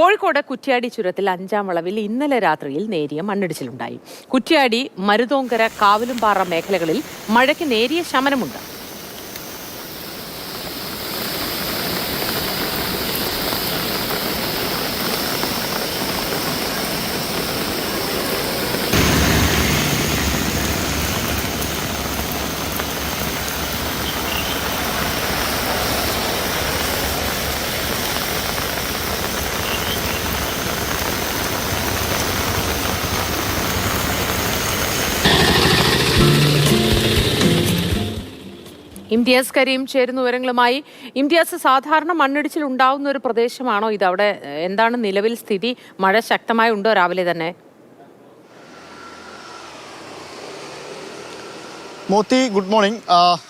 കോഴിക്കോട് കുറ്റ്യാടി ചുരത്തിൽ അഞ്ചാം വളവിൽ ഇന്നലെ രാത്രിയിൽ നേരിയ മണ്ണിടിച്ചിലുണ്ടായി. കുറ്റ്യാടി മരുതോങ്കര കാവലുംപാറ മേഖലകളിൽ മഴയ്ക്ക് നേരിയ ശമനമുണ്ട്. ഇംതിയാസ് കരീം ചേരുന്ന വിവരങ്ങളുമായി ഇംതിയാസ് സാധാരണ മണ്ണിടിച്ചിൽ ഉണ്ടാവുന്ന ഒരു പ്രദേശമാണോ ഇത്? അവിടെ എന്താണ് നിലവിൽ സ്ഥിതി? മഴ ശക്തമായി ഉണ്ടോ രാവിലെ തന്നെ? Moti good morning.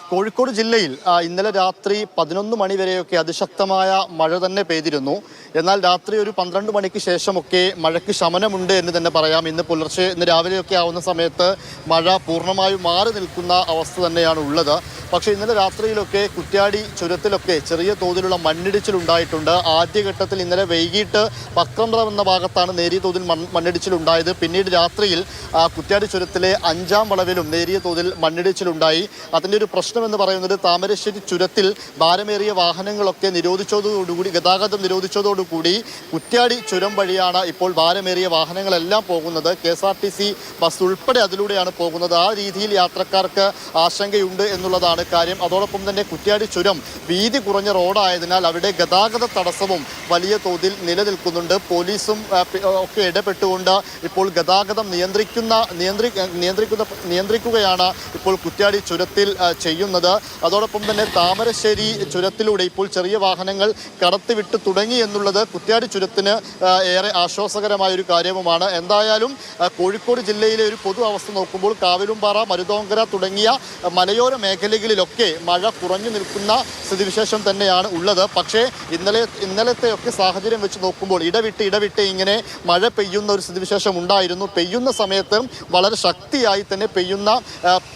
കോഴിക്കോട് ജില്ലയിൽ ഇന്നലെ രാത്രി പതിനൊന്ന് മണി വരെയൊക്കെ അതിശക്തമായ മഴ തന്നെ പെയ്തിരുന്നു. എന്നാൽ രാത്രി ഒരു പന്ത്രണ്ട് മണിക്ക് ശേഷമൊക്കെ മഴയ്ക്ക് ശമനമുണ്ട് എന്ന് തന്നെ പറയാം. ഇന്ന് പുലർച്ചെ ഇന്ന് രാവിലെയൊക്കെ ആവുന്ന സമയത്ത് മഴ പൂർണമായും മാറി നിൽക്കുന്ന അവസ്ഥ തന്നെയാണ് ഉള്ളത്. പക്ഷേ ഇന്നലെ രാത്രിയിലൊക്കെ കുറ്റ്യാടി ചുരത്തിലൊക്കെ ചെറിയ തോതിലുള്ള മണ്ണിടിച്ചിലുണ്ടായിട്ടുണ്ട് ആദ്യഘട്ടത്തിൽ ഇന്നലെ വൈകിട്ട് പക്രംറം എന്ന ഭാഗത്താണ് നേരിയ തോതിൽ മണ്ണിടിച്ചിലുണ്ടായത് പിന്നീട് രാത്രിയിൽ കുറ്റ്യാടി ചുരത്തിലെ അഞ്ചാം വളവിലും നേരിയ തോതിൽ മണ്ണിടിച്ചിലുണ്ടായി അതിന്റെ ഒരു പ്രശ്നം എന്ന് പറയുന്നത് താമരശ്ശേരി ചുരത്തിൽ ഭാരമേറിയ വാഹനങ്ങളൊക്കെ നിരോധിച്ചതോടുകൂടി ഗതാഗതം നിരോധിച്ചതോടുകൂടി കുറ്റ്യാടി ചുരം വഴിയാണ് ഇപ്പോൾ ഭാരമേറിയ വാഹനങ്ങളെല്ലാം പോകുന്നത്. K S R T C bus ഉൾപ്പെടെ അതിലൂടെയാണ് പോകുന്നത്. ആ രീതിയിൽ യാത്രക്കാർക്ക് ആശങ്കയുണ്ട് എന്നുള്ളതാണ് കാര്യം. അതോടൊപ്പം തന്നെ കുറ്റ്യാടി ചുരം വീതി കുറഞ്ഞ റോഡായതിനാൽ അവിടെ ഗതാഗത തടസ്സവും വലിയ തോതിൽ നിലനിൽക്കുന്നുണ്ട്. പോലീസും ഒക്കെ ഇടപെട്ടുകൊണ്ട് ഇപ്പോൾ ഗതാഗതം നിയന്ത്രിക്കുന്ന നിയന്ത്രി നിയന്ത്രിക്കുന്ന നിയന്ത്രിക്കുകയാണ് ഇപ്പോൾ കുറ്റ്യാടി ചുരത്തിൽ ചെയ്യുന്നത്. അതോടൊപ്പം തന്നെ താമരശ്ശേരി ചുരത്തിലൂടെ ഇപ്പോൾ ചെറിയ വാഹനങ്ങൾ കടത്തിവിട്ട് തുടങ്ങി എന്നുള്ളത് കുറ്റ്യാടി ചുരത്തിന് ഏറെ ആശ്വാസകരമായ ഒരു കാര്യവുമാണ്. എന്തായാലും കോഴിക്കോട് ജില്ലയിലെ ഒരു പൊതു അവസ്ഥ നോക്കുമ്പോൾ കാവിലുംപാറ മരുതോങ്കര തുടങ്ങിയ മലയോര മലയോര മേഖലകളിലൊക്കെ മഴ കുറഞ്ഞു നിൽക്കുന്ന സ്ഥിതിവിശേഷം തന്നെയാണ് ഉള്ളത്. പക്ഷേ ഇന്നലെ ഇന്നലത്തെയൊക്കെ സാഹചര്യം വെച്ച് നോക്കുമ്പോൾ ഇടവിട്ട് ഇടവിട്ട് ഇങ്ങനെ മഴ പെയ്യുന്ന ഒരു സ്ഥിതിവിശേഷം ഉണ്ടായിരുന്നു. പെയ്യുന്ന സമയത്ത് വളരെ ശക്തിയായി തന്നെ പെയ്യുന്ന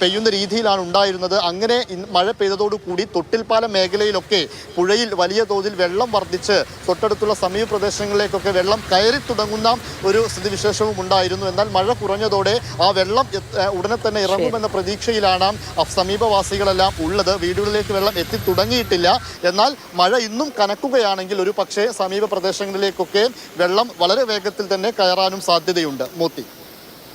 പെയ്യുന്ന രീതിയിലാണ് ഉണ്ടായിരുന്നത്. അങ്ങനെ മഴ പെയ്തതോടുകൂടി തൊട്ടിൽപ്പാലം മേഖലയിലൊക്കെ പുഴയിൽ വലിയ തോതിൽ വെള്ളം വർദ്ധിച്ച് തൊട്ടടുത്തുള്ള സമീപ പ്രദേശങ്ങളിലേക്കൊക്കെ വെള്ളം കയറി തുടങ്ങുന്ന ഒരു സ്ഥിതിവിശേഷവും ഉണ്ടായിരുന്നു. എന്നാൽ മഴ കുറഞ്ഞതോടെ ആ വെള്ളം ഉടനെ തന്നെ ഇറങ്ങുമെന്ന പ്രതീക്ഷയിലാണ് ആ സമീപവാസികളെല്ലാം ഉള്ളത്. വീടുകളിലേക്ക് വെള്ളം എത്തി തുടങ്ങിയിട്ടില്ല. എന്നാൽ മഴ ഇന്നും കനക്കുകയാണെങ്കിൽ ഒരു പക്ഷേ സമീപ പ്രദേശങ്ങളിലേക്കൊക്കെ വെള്ളം വളരെ വേഗത്തിൽ തന്നെ കയറാനും സാധ്യതയുണ്ട്. മോത്തി.